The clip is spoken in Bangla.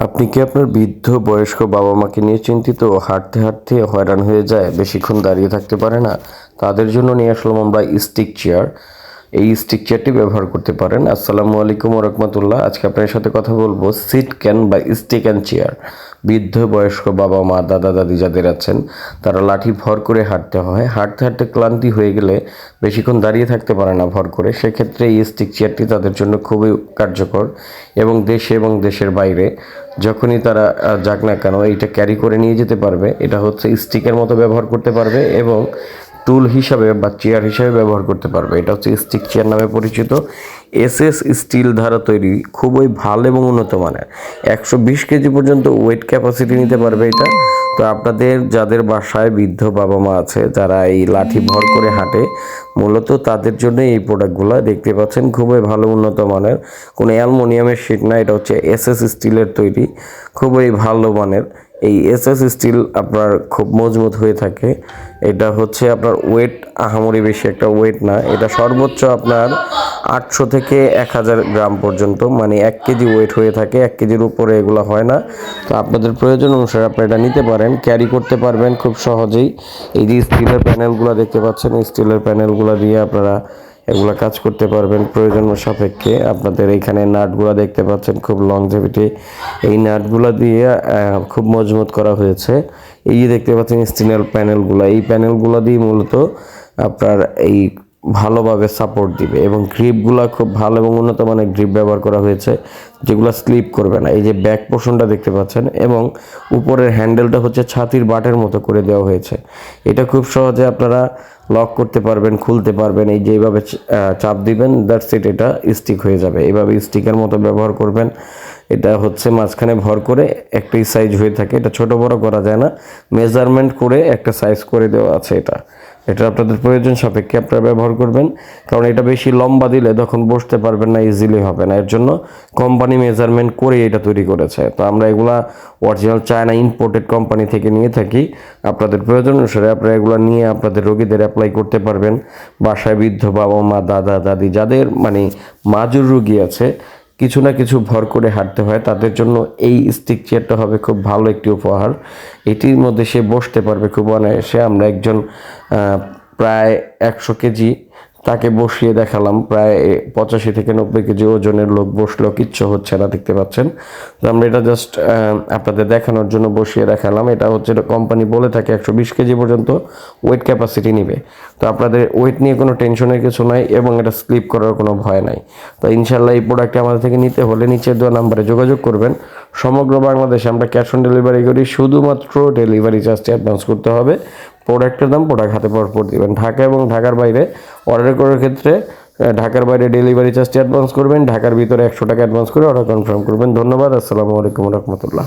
আপনি কি আপনার বৃদ্ধ বয়স্ক বাবা মাকে নিয়ে চিন্তিত হাঁটতে হাঁটতে হয়রান হয়ে যায়? বেশিক্ষণ দাঁড়িয়ে থাকতে পারে না। তাদের জন্য নিয়ে আসলাম আমরা স্টিক চেয়ার এই স্টিক চেয়ারটি ব্যবহার করতে পারেন। আসসালামু আলাইকুম রহমতুল্লাহ। আজকে আপনার সাথে কথা বলব সিট ক্যান বা স্টিক অ্যান্ড চেয়ার বৃদ্ধ বয়স্ক বাবা মা, দাদা, দাদি যাদের আছেন, তারা লাঠি ভর করে হাঁটতে হয়। হাঁটতে হাঁটতে ক্লান্তি হয়ে গেলে বেশিক্ষণ দাঁড়িয়ে থাকতে পারে না ভর করে। সেক্ষেত্রে এই স্টিক চেয়ারটি তাদের জন্য খুবই কার্যকর এবং দেশে এবং দেশের বাইরে যখনই তারা যাক না কেন, এইটা ক্যারি করে নিয়ে যেতে পারবে। এটা হচ্ছে স্টিকের মতো ব্যবহার করতে পারবে এবং টুল হিসাবে বা চেয়ার হিসাবে ব্যবহার করতে পারবে। এটা হচ্ছে স্টিক চেয়ার নামে পরিচিত। এসএস স্টিল দ্বারা তৈরি, খুবই ভালো এবং উন্নত মানের। একশো বিশ কেজি পর্যন্ত ওয়েট ক্যাপাসিটি নিতে পারবে এটা। তো আপনাদের, যাদের বাসায় বৃদ্ধ বাবা মা আছে, যারা এই লাঠি ভর করে হাঁটে, মূলত তাদের জন্য এই প্রোডাক্টগুলো দেখতে পাচ্ছেন, খুবই ভালো, উন্নত মানের। কোনো অ্যালমোনিয়ামের শিট না, এটা হচ্ছে এসএস স্টিলের তৈরি। খুবই ভালো মানের। এই এসএস স্টিল আপনার খুব মজবুত হয়ে থাকে। এটা হচ্ছে আপনার ওয়েট আহামরি বেশি একটা ওয়েট না। এটা সর্বোচ্চ আপনার আটশো থেকে এক হাজার গ্রাম পর্যন্ত মানে এক কেজি ওয়েট হয়ে থাকে, এক কেজির উপরে এগুলো হয় না। তো আপনাদের প্রয়োজন অনুসারে আপনি এটা নিতে পারেন ক্যারি করতে পারবেন খুব সহজেই। এই যে স্টিলের প্যানেলগুলো দেখতে পাচ্ছেন স্টিলের প্যানেলগুলো দিয়ে আপনারা এগুলো কাজ করতে পারবেন প্রয়োজন সাপেক্ষে। আপনাদের এইখানে নাটগুলো দেখতে পাচ্ছেন, খুব লংজেভিটি এই নাটগুলো দিয়ে খুব মজবুত করা হয়েছে। এই যে দেখতে পাচ্ছেন স্টিনাল প্যানেলগুলো এই প্যানেলগুলো দিয়ে মূলত আপনার এই ভালোভাবে সাপোর্ট দিবে এবং গ্রিপগুলো খুব ভালো এবং উন্নত মানের গ্রিপ ব্যবহার করা হয়েছে, যেগুলো স্লিপ করবে না। এই যে ব্যাক পোর্শনটা দেখতে পাচ্ছেন এবং উপরের হ্যান্ডেলটা হচ্ছে ছাতির বাটের মতো করে দেওয়া হয়েছে। এটা খুব সহজে আপনারা লক করতে পারবেন, খুলতে পারবেন, এই যে এইভাবে চাপ দিবেন দ্যাটস ইট এটা স্টিক হয়ে যাবে। এইভাবে স্টিকের মতো ব্যবহার করবেন, এটা হচ্ছে মাঝখানে ভর করে একটাই সাইজ হয়ে থাকে। এটা ছোট বড় করা যায় না মেজারমেন্ট করে একটা সাইজ করে দেওয়া আছে এটা। এটা আপনাদের প্রয়োজন সাপেক্ষে আপনারা ব্যবহার করবেন। কারণ এটা বেশি লম্বা দিলে তখন বসতে পারবেন না ইজিলি হবে না। এর জন্য কোম্পানি মেজারমেন্ট করে এটা তৈরি করেছে। তো আমরা এগুলা অরিজিনাল চায়না ইম্পোর্টেড কোম্পানি থেকে নিয়ে থাকি। আপনাদের প্রয়োজন অনুসারে আপনারা এগুলো নিয়ে আপনাদের রোগীদের অ্যাপ্লাই করতে পারবেন। বাসায় বৃদ্ধ বাবা মা, দাদা, দাদি, যাদের মানে মাজুর রুগী আছে কিছু না কিছু ভর করে হাঁটতে হয়। তাদের জন্য এই স্টিক চেয়ারটা হবে খুব ভালো একটি উপহার। এটির মধ্যে সে বসতে পারবে খুব অনায়াসে। আমরা একজন প্রায় একশো কেজি তাকে বসিয়ে দেখালাম। প্রায় পঁচাশি থেকে নব্বই কেজি ওজনের লোক বসলেও কিচ্ছু হচ্ছে না, দেখতে পাচ্ছেন। তো আমরা এটা জাস্ট আপনাদের দেখানোর জন্য বসিয়ে দেখালাম। এটা হচ্ছে এটা কোম্পানি বলে থাকে একশো বিশ কেজি পর্যন্ত ওয়েট ক্যাপাসিটি নিবে। তো আপনাদের ওয়েট নিয়ে কোনো টেনশনের কিছু নাই এবং এটা স্লিপ করার কোনো ভয় নাই। তো ইনশাল্লাহ এই প্রোডাক্টটি আমাদের থেকে নিতে হলে নিচের দেওয়া নাম্বারে যোগাযোগ করবেন। সমগ্র বাংলাদেশে আমরা ক্যাশ অন ডেলিভারি করি, শুধুমাত্র ডেলিভারি চার্জটি অ্যাডভান্স করতে হবে। প্রোডাক্টের দাম প্রোডাক্ট হাতে পর পর দেবেন। ঢাকা এবং ঢাকার বাইরে অর্ডার করার ক্ষেত্রে ঢাকার বাইরে ডেলিভারি চার্জটি অ্যাডভান্স করবেন, ঢাকার ভিতরে একশো টাকা অ্যাডভান্স করে অর্ডার কনফার্ম করবেন। ধন্যবাদ, আসসালামু আলাইকুম রহমতুল্লাহ।